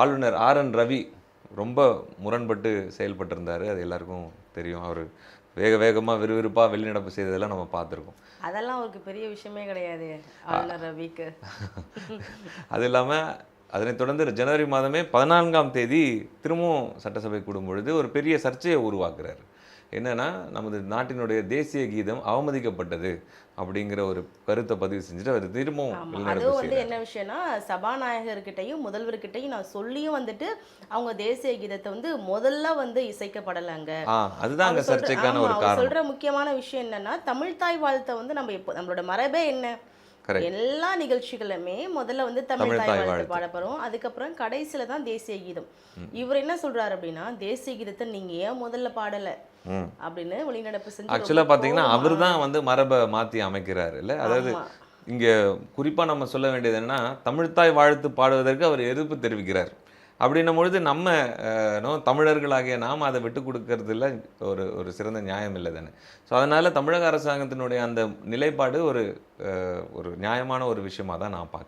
ஆளுநர் R N Ravi ரொம்ப முரண்பட்டு செயல்பட்டிருந்தாரு. அது எல்லாருக்கும் தெரியும். அவர் வேக வேகமாக விறுவிறுப்பாக வெளிநடப்பு செய்ததெல்லாம் நம்ம பார்த்துருக்கோம். அதெல்லாம் அவருக்கு பெரிய விஷயமே கிடையாது ஆளுநர் ரவிக்கு. அது இல்லாமல் அதனைத் தொடர்ந்து ஜனவரி மாதமே பதினான்காம் தேதி திரும்பவும் சட்டசபை கூடும் பொழுது ஒரு பெரிய சர்ச்சையை உருவாக்குறாரு. என்னன்னா நமது நாட்டினுடைய தேசிய கீதம் அவமதிக்கப்பட்டது அப்படிங்கிற ஒரு கருத்தை பதிவு செஞ்சுட்டு அவர் திரும்பவும் அதுவும் வந்து என்ன விஷயம்னா சபாநாயகர்கிட்டையும் முதல்வர்கிட்டையும் நான் சொல்லியும் வந்துட்டு அவங்க தேசிய கீதத்தை வந்து முதல்ல வந்து இசைக்கப்படலைங்க. அதுதான் அங்கே சர்ச்சைக்கான ஒரு சொல்ற முக்கியமான விஷயம் என்னன்னா தமிழ் தாய் வாழ்த்தை வந்து நம்ம எப்போ நம்மளோட மரபே என்ன? எல்லா நிகழ்ச்சிகளுமே முதல்ல வந்து தமிழ் தாய் வாழ்த்து. பாடப்படும். அதுக்கப்புறம் கடைசியில தான் தேசிய கீதம். இவர் என்ன சொல்றாரு அப்படின்னா தேசிய கீதத்தை நீங்க ஏன் முதல்ல பாடல? அப்படின்னு வெளிநடப்பு செஞ்சு பார்த்தீங்கன்னா கோவமா- அவர் தான் வந்து மரபை மாற்றி அமைக்கிறாரு இல்லை அதாவது. இங்கே குறிப்பாக நம்ம சொல்ல வேண்டியது என்னன்னா தமிழ்த்தாய் வாழ்த்து பாடுவதற்கு அவர் எதிர்ப்பு தெரிவிக்கிறார். அப்படின்னும் பொழுது நம்ம நோ தமிழர்களாகிய நாம் அதை விட்டு கொடுக்கறதுல ஒரு ஒரு சிறந்த நியாயம் இல்லை தானே. ஸோ அதனால் தமிழக அரசாங்கத்தினுடைய அந்த நிலைப்பாடு ஒரு ஒரு நியாயமான ஒரு விஷயமா தான் நான் பார்க்குறேன்.